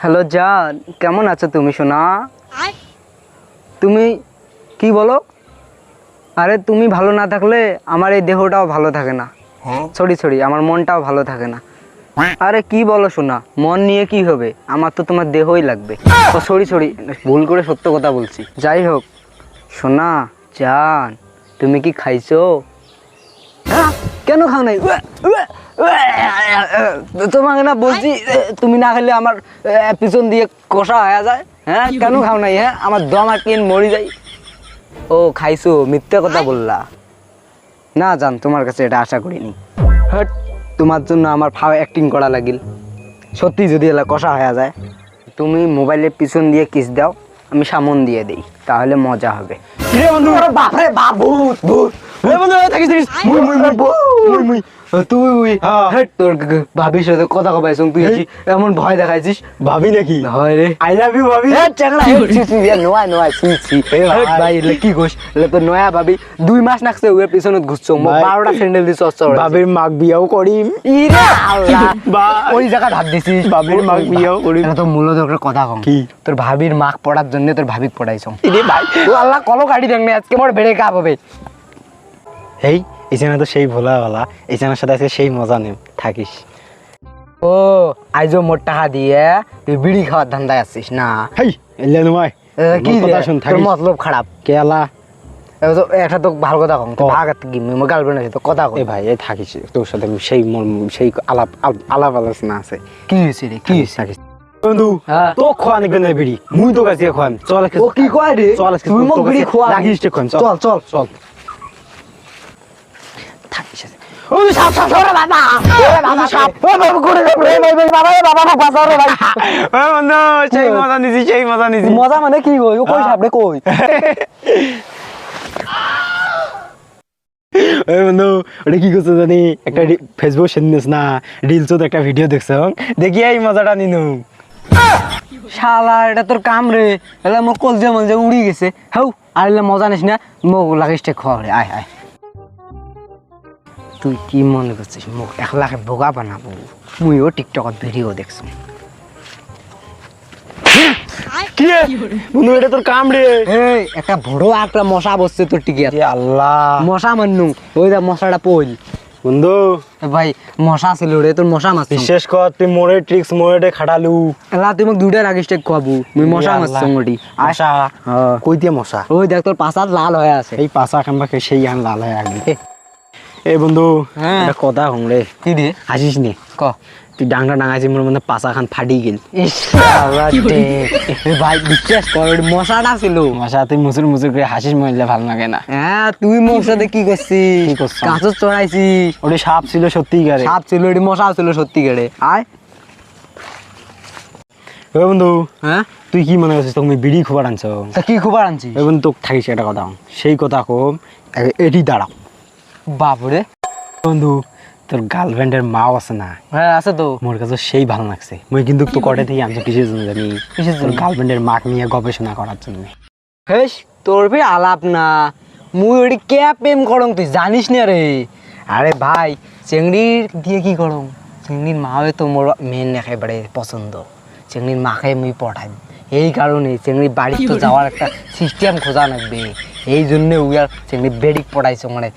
Hello জান কেমন আছো তুমি সোনা? তুমি কি বলো? আরে তুমি ভালো না থাকলে আমার এই দেহটাও ভালো থাকে না। সরি সরি আমার মনটাও ভালো থাকে না। আরে কি বলো সোনা মন নিয়ে কি হবে? আমার তো তোমার দেহই লাগবে। ও সরি সরি ভুল করে সত্য কথা বলছি। যাই হোক সোনা জান তুমি কি খাইছো? হ্যাঁ? কেন খাও নাই? তোমাকে না বলছি তুমি না খেলে আমার পিছন দিয়ে কষা হয়ে যায়। হ্যাঁ কেন খাও নাই হ্যাঁ? আমার দম আটকে মরি যাই ও খাইছো মিথ্যে কথা বললা। না জান তোমার কাছে এটা আশা করিনি। হট। তোমার জন্য আমার ফাও অ্যাক্টিং করা লাগিল। সত্যি যদি এলা কষা হয়ে যায় তুমি মোবাইলের পিছন দিয়ে কিস দাও আমি সামন দিয়ে দেই তাহলে মজা হবে। বাপরে বাপ ভূত ভূত বন্ধু এ থাকিস থাকিস। মুই মুই মুই মুই মুই। তুই হ্যাঁ। তোর গ- গ- ভাবির সাথে কথা কবাইছ তুই এমন ভয় দেখাইছিস? ভাবি নাকি? হয় রে। আই লাভ ইউ ভাবি। হেট চাংলা ছি ছি নোয়া নোয়া ছি ছি। ভাই। এলে কি কোস এলে তো নয়া ভাবি। দুই মাস নাকছে ওয়ে পিছনত ঘুরছো। মো 12টা স্যান্ডেল দিছ অস্ত্র ভাবির মাক বিয়াও করিম। ইরে আল্লাহ। ভাই। ওই জায়গা ভাব দিছিস। ভাবির মাক বিয়াও করিম। তো মূলত একটা কথা কম। কি? তোর ভাবির মাক পড়ার জন্য তোর ভাবিক পড়াইছ। ইরে ভাই। ও আল্লাহ কলো গাড়ি দেখ আজকে মোর বেড়ে কাপ হবে এই এই চ্যানেল তো সেই ভোলাওয়ালা এই চ্যানেলের সাথে আজকে সেই মজা নেম থাকিস। ও আইজো মোর টাকা দিয়ে তুই বিড়ি খাওয়ার ধান্দায় আসছিস না? হেই এলে নয় কি কথা? শুন তোর থাকিস। মতলব খারাপ। কেলা? একটা তো ভালো কথা কম ক। ভাগ আর কি মোর গার্লফ্রেন্ড আছে তো কথা কই ভাই এই থাকিস তোর সাথে সেই সেই আলাপ আল- আলাপ আলোচনা আছে। কি হয়েছে রে কি থাকিস বন্ধু হ্যাঁ। তো খোয়া নিবেন বিড়ি? মুই তো কাছে খোয়াম চল ও কি কয় রে? চল তুই মোক বিড়ি খোয়া রে খোয়াম, চল। চল। চল। মজা মানে কি কই কই সাপ কই? ওই বন্ধু ওটা কি করছ জানি? একটা ফেসবুক সেদিন না রিলসত একটা ভিডিও দেখছ? দেখি এই মজাটা নিনু। শালা এটা তোর কাম রে। এলা মোর কলজে মলজে উড়ি গেছে। আর মজা নিস না। মোক লাগিস খাওয়া আয় আয়। তুই কি মনে করছিস? মোক এক লাখে বোকা বানাবো? মুইও টিকটকত ভিডিও দেখছ কি বন্ধু এটা তোর কাম রে। এই একটা বড় একটা মশা বসছে তোর টিকিয়া এ আল্লাহ। মশা মান্নু ওই দা মশাটা পইল। বন্ধু। ভাই মশা ছিল রে তোর মশা মারছ বিশ্বাস কর তুই মোরে ট্রিক্স মোরে খাটালু। এলা তুই মোক দুইটা রাগিস টেক খাব মুই মশা হ্যাঁ। কই দিয়ে মশা? ওই দেখ তোর লাল হয়ে আছে। এই পাশা খাম্বা সেই আন লাল হয়ে আগলি এই বন্ধু হ্যাঁ। একটা কথা হং রে। কি দিয়ে? হাসিস নি? ক। তুই ডাংটা ডাঙাইছি মোর মানে পাশা খান ফাটি গেল। এ ভাই বিশ্বাস কর মশাটা ছিল। মশা তুই মুসুর মুসুর করে হাসিস মরলে ভালো লাগে না। হ্যাঁ তুই সাথে কি করছিস? কি করছাম? কাঁচর চড়াইছিস। ওটা সাপ ছিল সত্যি গারে সাপ ছিল এটি মশা ছিল সত্যি কেড়ে আয়। ওই বন্ধু হ্যাঁ? তুই কি মনে করছিস তুমি বিড়ি খোবার আনছ? তা কি খবর আনছিস? বন্ধু তোকে থাকিস একটা কথা সেই কথা কম এ- এটি দাঁড়াও। বাপরে। বন্ধু তোর গার্লফ্রেন্ডের মাও আছে না? হ্যাঁ আছে তো। মোর কাছে সেই ভালো লাগছে। মুই কিন্তু তো কটে থেকে আনছো কিসের জন্য জানি? কিসের তোর জন্য? গার্লফ্রেন্ডের মাক নিয়ে গবেষণা করার জন্য। হেস তোর ফির আলাপ না। মুই ওটি কে প্রেম করং তুই জানিস না রে। আরে ভাই চেংড়ির দিয়ে কি করং? চেংড়ির মাও তো মোর মেন একেবারে পছন্দ। চেংড়ির মাকে মুই পঠাই। এই কারণে চেংড়ি বাড়ি তো যাওয়ার একটা সিস্টেম খোঁজা লাগবে। এই জন্য উইয়ার চেংড়ি বেডিক পড়াইছ মানে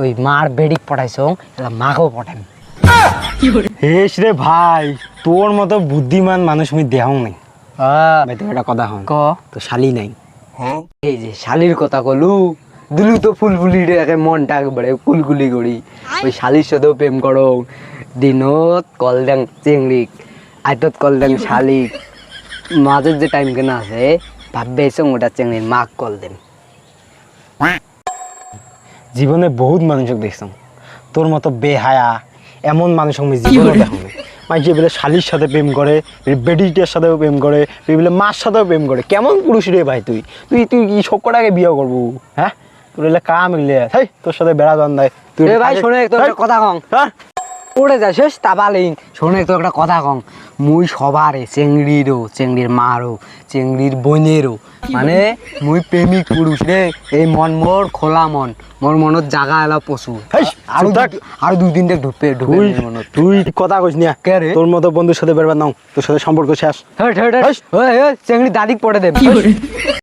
ওই মার বেডিক পড়াইছ এলা মাকেও পঠাই হেস রে ভাই তোর মতো বুদ্ধিমান মানুষ আমি দেহাও নাই। হ্যাঁ ভাই তোর একটা কথা হন ক? তো শালি নাই। এই যে শালির কথা কলু দুলু তো ফুলফুলি রে একে মনটা একবারে কুলকুলি করি। ওই শালির সাথেও প্রেম করো। দিনত কল দেং চেংড়িক আইতত কল দেং শালিক। মাঝের যে টাইম কেনা আছে ভাববে এসে ওটা চেংড়ির মাক কল দেন জীবনে বহুত মানুষক দেখছ তোর মতো বেহায়া এমন মানুষ আমি জীবনে দেখো মানে যে বলে শালির সাথে প্রেম করে বেডিটার সাথেও প্রেম করে বলে মার সাথেও প্রেম করে কেমন পুরুষ রে ভাই তুই? তুই তুই কি সবকটাকে বিয়ে করব? হ্যাঁ? তোর এলে কাম এলে তোর সাথে বেড়া দান দেয় তুই ভাই শুনে তোর কথা কম। হ্যাঁ? পড়ে যায় শেষ তা বালিং শোনে তো একটা কথা কম। মুই সবারে চেংড়িরও চেংড়ির মারও চেংড়ির বোনেরও মানে মুই প্রেমিক পুরুষ রে এই মন মোর খোলা মন মোর মনত জাগা এলা পশু। আরও দুই দিনটা ঢুকে ঢুকে তুই মনত। তুই কথা কইস না। কে রে? তোর মতো বন্ধুর সাথে বেরবার নাও। তোর সাথে সম্পর্ক শেষ। চেংড়ি দাদিক পড়ে দেব।